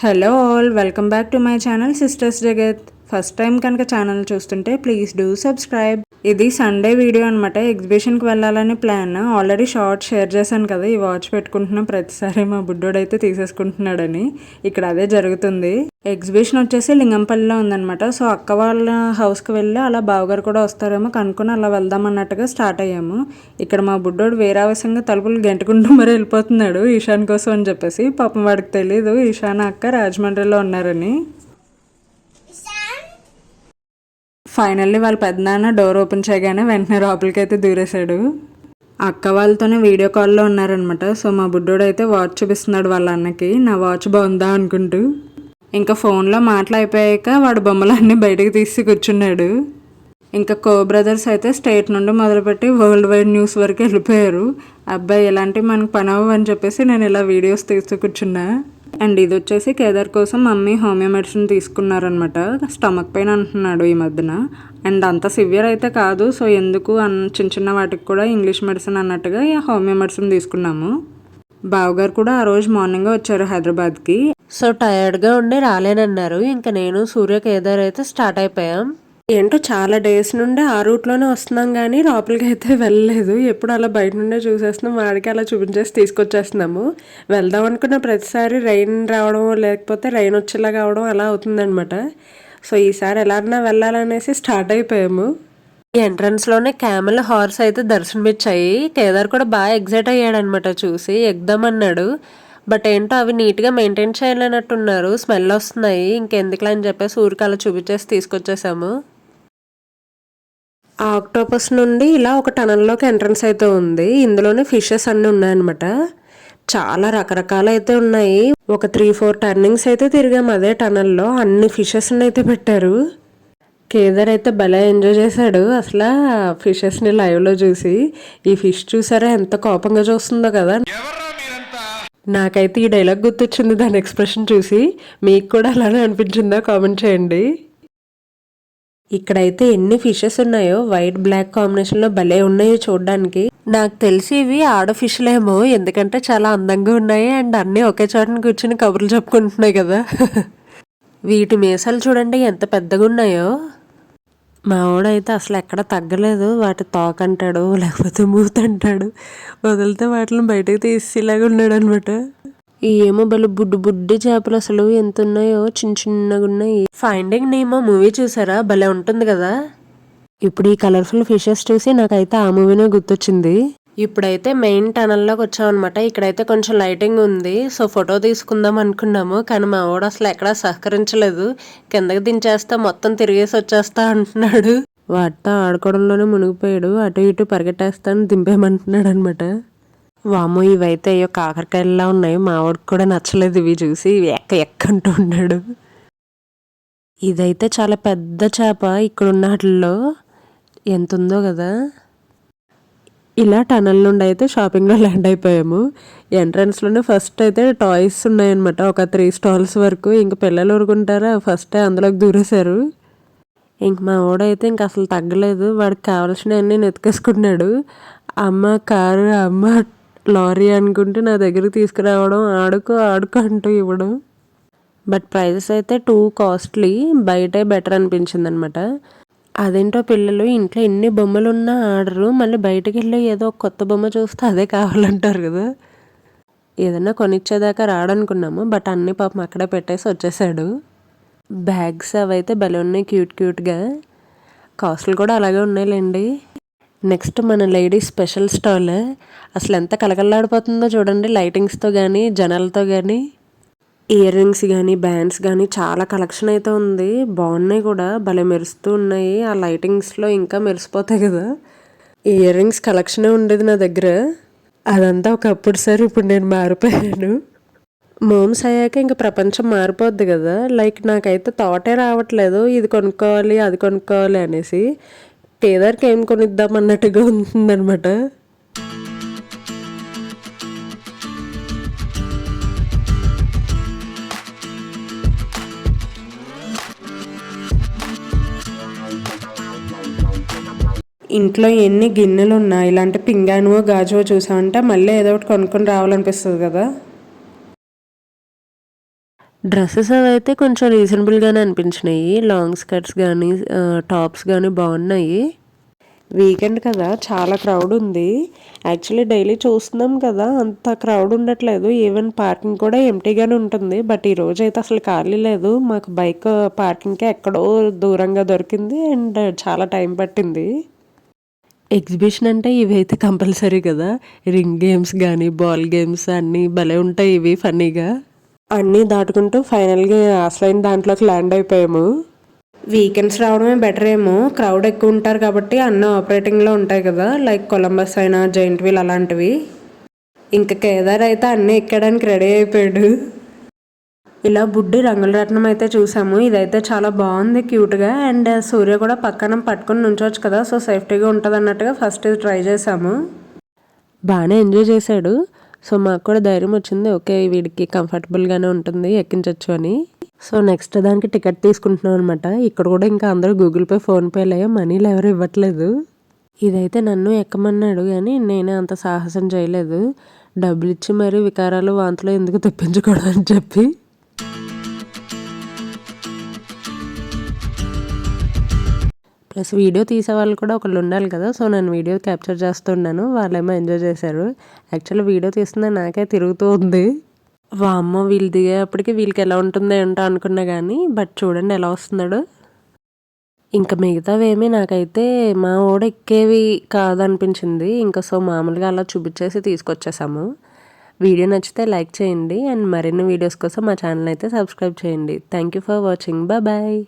Hello all, welcome back to my channel Sisters Jagat. First time కనుక channel చూస్తుంటే please do subscribe ఇది Sunday video అనమాట ఎగ్జిబిషన్కి వెళ్ళాలని ప్లాన్ ఆల్రెడీ షార్ట్ షేర్ చేశాను కదా ఈ వాచ్ పెట్టుకుంటున్న ప్రతిసారి మా బుడ్డోడు అయితే తీసేసుకుంటున్నాడని. ఇక్కడ అదే జరుగుతుంది. ఎగ్జిబిషన్ వచ్చేసి లింగంపల్లిలో ఉందన్నమాట. సో అక్క వాళ్ళ హౌస్కి వెళ్ళి అలా బావగారు కూడా వస్తారేమో కనుక్కొని అలా వెళ్దాం అన్నట్టుగా స్టార్ట్ అయ్యాము. ఇక్కడ మా బుడ్డోడు వేరావసంగా తలుపులు గెంటుకుంటూ మరి వెళ్ళిపోతున్నాడు ఈశాన్ కోసం అని చెప్పేసి. పాపం వాడికి తెలీదు. ఈశాన్ అక్క రాజమండ్రిలో ఉన్నారని. ఫైనల్లీ వాళ్ళ పెద్దనాన్న డోర్ ఓపెన్ చేయగానే వెంటనే లోపలికి అయితే దూరేశాడు. అక్క వాళ్ళతోనే వీడియో కాల్లో ఉన్నారనమాట సో మా బుడ్డోడు అయితే వాచ్ చూపిస్తున్నాడు వాళ్ళ అన్నకి. నా వాచ్ బాగుందా అనుకుంటూ. ఇంకా ఫోన్లో మాటలు అయిపోయాక వాడు బొమ్మలన్నీ బయటకు తీసి కూర్చున్నాడు. ఇంకా కో బ్రదర్స్ అయితే స్టేట్ నుండి మొదలుపెట్టి వరల్డ్ వైడ్ న్యూస్ వరకు వెళ్ళిపోయారు. అబ్బాయి ఇలాంటివి మనకు పని అని చెప్పేసి నేను ఇలా వీడియోస్ తీస్తూ కూర్చున్నా. అండ్ ఇది వచ్చేసి కేదార్ కోసం మమ్మీ హోమియో మెడిసిన్ తీసుకున్నారనమాట స్టమక్ పెయిన్ అంటున్నాడు ఈ మధ్యన. అండ్ అంత సివియర్ అయితే కాదు సో ఎందుకు అన్ చిన్న చిన్న వాటికి కూడా ఇంగ్లీష్ మెడిసిన్ అన్నట్టుగా హోమియో మెడిసిన్ తీసుకున్నాము. బావగారు కూడా ఆ రోజు మార్నింగ్ వచ్చారు హైదరాబాద్కి. సో టయర్డ్గా ఉండి రాలేనన్నారు. ఇంకా నేను సూర్య కేదార్ అయితే స్టార్ట్ అయిపోయాం. ఏంటో చాలా డేస్ నుండి ఆ రూట్లోనే వస్తున్నాం కానీ లోపలికి అయితే వెళ్ళలేదు. ఎప్పుడు అలా బయట నుండే చూసేస్తున్నాం. వాడికి అలా చూపించేసి తీసుకొచ్చేస్తున్నాము. వెళ్దాం అనుకున్న ప్రతిసారి రైన్ రావడం లేకపోతే రైన్ వచ్చేలాగా అవడం అలా అవుతుందనమాట సో ఈసారి ఎలాగైనా వెళ్ళాలనేసి స్టార్ట్ అయిపోయాము. ఈ క్యామెల్ హార్స్ అయితే దర్శనమిచ్చాయి. కేదార్ కూడా బాగా ఎగ్జైట్ అయ్యాడనమాట చూసి. ఎగ్దామన్నాడు బట్ ఏంటో అవి నీట్గా మెయింటైన్ చేయలేనట్టున్నారు. స్మెల్ వస్తున్నాయి. ఇంకెందుకులా అని చెప్పేసి ఊరికి అలా చూపించేసి తీసుకొచ్చేసాము. ఆక్టోపస్ నుండి ఇలా ఒక టనల్లోకి ఎంట్రన్స్ అయితే ఉంది. ఇందులోనే ఫిషెస్ అన్నీ ఉన్నాయన్నమాట. చాలా రకరకాలు అయితే ఉన్నాయి. ఒక త్రీ ఫోర్ టర్నింగ్స్ అయితే తిరిగాము అదే టనల్లో. అన్ని ఫిషెస్ అయితే పెట్టారు. కేదార్ అయితే భలే ఎంజాయ్ చేశాడు. అసలు ఫిషెస్ని లైవ్లో చూసి ఈ ఫిష్ చూసారా? ఎంత కోపంగా చూస్తుందో కదా. నాకైతే ఈ డైలాగ్ గుర్తొచ్చింది దాని ఎక్స్ప్రెషన్ చూసి. మీకు కూడా అలానే అనిపించిందా? కామెంట్ చేయండి. ఇక్కడైతే ఎన్ని ఫిషెస్ ఉన్నాయో? వైట్ బ్లాక్ కాంబినేషన్లో భలే ఉన్నాయో చూడడానికి. నాకు తెలిసి ఇవి ఆడ ఫిష్లేమో. ఎందుకంటే చాలా అందంగా ఉన్నాయి అండ్ అన్ని ఒకే చోట కూర్చుని కబుర్లు చెప్పుకుంటున్నాయి కదా. వీటి మీసాలు చూడండి ఎంత పెద్దగా ఉన్నాయో. మా వాడైతే అసలు ఎక్కడ తగ్గలేదు. వాటి తోక అంటాడు లేకపోతే మూత అంటాడు. వదిలితే వాటిని బయటకు తీసేలాగా ఉన్నాడు అనమాట ఏమో బలు బుడ్డు బుడ్డి చేపలు అసలు ఎంత ఉన్నాయో చిన్న చిన్నగా ఉన్నాయి. ఫైండింగ్ నేమో మూవీ చూసారా? భలే ఉంటుంది కదా. ఇప్పుడు ఈ కలర్ఫుల్ ఫిషెస్ చూసి నాకైతే ఆ మూవీనే గుర్తొచ్చింది. ఇప్పుడైతే మెయిన్ టనల్లోకి వచ్చామన్నమాట. ఇక్కడైతే కొంచెం లైటింగ్ ఉంది. సో ఫోటో తీసుకుందాం అనుకున్నాము. కానీ మా వాడు అసలు ఎక్కడా సహకరించలేదు. కిందకి దించేస్తా మొత్తం తిరిగేసి వచ్చేస్తా అంటున్నాడు. వాటితో ఆడుకోవడంలోనే మునిగిపోయాడు. అటు ఇటు పరిగెట్టేస్తాను దింపేయమంటున్నాడు అనమాట వామో ఇవైతే అయ్యో కాకరకాయల్లా ఉన్నాయి. మా వాడికి కూడా నచ్చలేదు ఇవి చూసి. ఎక్క ఎక్కంటూ ఉన్నాడు. ఇదైతే చాలా పెద్ద చేప ఇక్కడ ఉన్న వాటిల్లో. ఎంత ఉందో కదా. ఇలా టనల్ నుండి అయితే షాపింగ్లో ల్యాండ్ అయిపోయాము. ఎంట్రన్స్లోనే ఫస్ట్ అయితే టాయ్స్ ఉన్నాయన్నమాట. ఒక త్రీ స్టాల్స్ వరకు. ఇంక పిల్లలు ఊరుకుంటారా? ఫస్టే అందులోకి దూరేశారు. ఇంక మా వాడైతే ఇంక అసలు తగ్గలేదు. వాడికి కావాల్సినవన్నీ నెతికేసుకున్నాడు అమ్మ కారు అమ్మ లారీ అనుకుంటే నా దగ్గరికి తీసుకురావడం ఆడుకో ఆడుకో అంటూ ఇవ్వడం. బట్ ప్రైజెస్ అయితే టూ కాస్ట్లీ బయటే బెటర్ అనిపించింది అనమాట అదేంటో పిల్లలు ఇంట్లో ఎన్ని బొమ్మలు ఉన్నా ఆడరు. మళ్ళీ బయటకు వెళ్ళి ఏదో ఒక కొత్త బొమ్మ చూస్తే అదే కావాలంటారు కదా. ఏదైనా కొనిచ్చేదాకా రాడనుకున్నాము. బట్ అన్ని పాపం అక్కడే పెట్టేసి వచ్చేసాడు. బ్యాగ్స్ అవైతే భలే ఉన్నాయి క్యూట్ క్యూట్గా కాస్ట్లు కూడా అలాగే ఉన్నాయిలేండి. నెక్స్ట్ మన లేడీస్ స్పెషల్ స్టాల్. అసలు ఎంత కలకల్లాడిపోతుందో చూడండి. లైటింగ్స్తో కానీ జనాలతో కానీ ఇయర్ రింగ్స్ కానీ బ్యాండ్స్ కానీ చాలా కలెక్షన్ అయితే ఉంది. బాగున్నాయి కూడా. భలే మెరుస్తూ ఉన్నాయి. ఆ లైటింగ్స్లో ఇంకా మెరిసిపోతాయి కదా. ఇయర్ రింగ్స్ కలెక్షనే ఉండేది నా దగ్గర. అదంతా ఒకప్పుడు సార్ ఇప్పుడు నేను మారిపోయాను. మోమ్స్ అయ్యాక ఇంకా ప్రపంచం మారిపోద్ది కదా. లైక్ నాకైతే థాటే రావట్లేదు. ఇది కొనుక్కోవాలి అది కొనుక్కోవాలి అనేసి. కేదార్కి ఏం కొనిద్దాం అన్నట్టుగా ఉంటుందన్నమాట. ఇంట్లో ఎన్ని గిన్నెలు ఉన్నా ఇలాంటి పింగానువో గాజువో చూసామంటే మళ్ళీ ఏదో ఒకటి కొనుక్కొని రావాలనిపిస్తుంది కదా. డ్రెస్సెస్ అవి అయితే కొంచెం రీజనబుల్గానే అనిపించినాయి. లాంగ్ స్కర్ట్స్ కానీ టాప్స్ కానీ బాగున్నాయి. వీకెండ్ కదా చాలా క్రౌడ్ ఉంది. యాక్చువల్లీ డైలీ చూస్తున్నాం కదా అంత క్రౌడ్ ఉండట్లేదు. ఈవెన్ పార్కింగ్ కూడా ఎంటీగానే ఉంటుంది. బట్ ఈ రోజు అయితే అసలు ఖాళీ లేదు. మాకు బైక్ పార్కింగ్కి ఎక్కడో దూరంగా దొరికింది అండ్ చాలా టైం పట్టింది. ఎగ్జిబిషన్ అంటే ఇవి అయితే కంపల్సరీ కదా. రింగ్ గేమ్స్ కానీ బాల్ గేమ్స్ అన్నీ భలే ఉంటాయి ఇవి ఫన్నీగా. అన్నీ దాటుకుంటూ ఫైనల్గా అసలైన దాంట్లోకి ల్యాండ్ అయిపోయాము. వీకెండ్స్ రావడమే బెటర్ ఏమో. క్రౌడ్ ఎక్కువ ఉంటారు కాబట్టి అన్నీ ఆపరేటింగ్లో ఉంటాయి కదా లైక్ కొలంబస్ అయినా జైంట్ వీల్ అలాంటివి. ఇంకా కేదార్ అయితే అన్నీ ఎక్కడానికి రెడీ అయిపోయాడు. ఇలా బుడ్డి రంగుల రత్నం అయితే చూసాము. ఇదైతే చాలా బాగుంది క్యూట్గా. అండ్ సూర్య కూడా పక్కన పట్టుకొని నుంచోవచ్చు కదా సో సేఫ్టీగా ఉంటుంది అన్నట్టుగా ఫస్ట్ ఇది ట్రై చేసాము. బాగానే ఎంజాయ్ చేశాడు. సో మాకు కూడా ధైర్యం వచ్చింది. ఓకే వీడికి కంఫర్టబుల్గానే ఉంటుంది ఎక్కించవచ్చు అని. సో నెక్స్ట్ దానికి టికెట్ తీసుకుంటున్నాం అనమాట ఇక్కడ కూడా ఇంకా అందరూ గూగుల్ పే ఫోన్పేలో మనీలు ఎవరు ఇవ్వట్లేదు. ఇదైతే నన్ను ఎక్కమన్నాడు కానీ నేనే అంత సాహసం చేయలేదు. డబ్బులు ఇచ్చి మరీ వికారాలు వాంతులు ఎందుకు తెప్పించుకోవడం అని చెప్పి. ప్లస్ వీడియో తీసే వాళ్ళు కూడా ఒకళ్ళు ఉండాలి కదా. సో నేను వీడియో క్యాప్చర్ చేస్తున్నాను వాళ్ళేమో ఎంజాయ్ చేశారు. యాక్చువల్లీ వీడియో తీస్తున్నా నాకే తిరుగుతూ ఉంది. వామ్మ వీళ్ళు దిగేటప్పటికి వీళ్ళకి ఎలా ఉంటుందో ఏంటో అనుకున్నా కానీ బట్ చూడండి ఎలా వస్తున్నాడు. ఇంకా మిగతావేమీ నాకైతే మా ఓడ ఎక్కేవి కాదనిపించింది. ఇంకా సో మామూలుగా అలా చూపించేసి తీసుకొచ్చేసాము. వీడియో నచ్చితే లైక్ చేయండి. అండ్ మరిన్ని వీడియోస్ కోసం మా ఛానల్ అయితే సబ్స్క్రైబ్ చేయండి. Thank you for watching. Bye.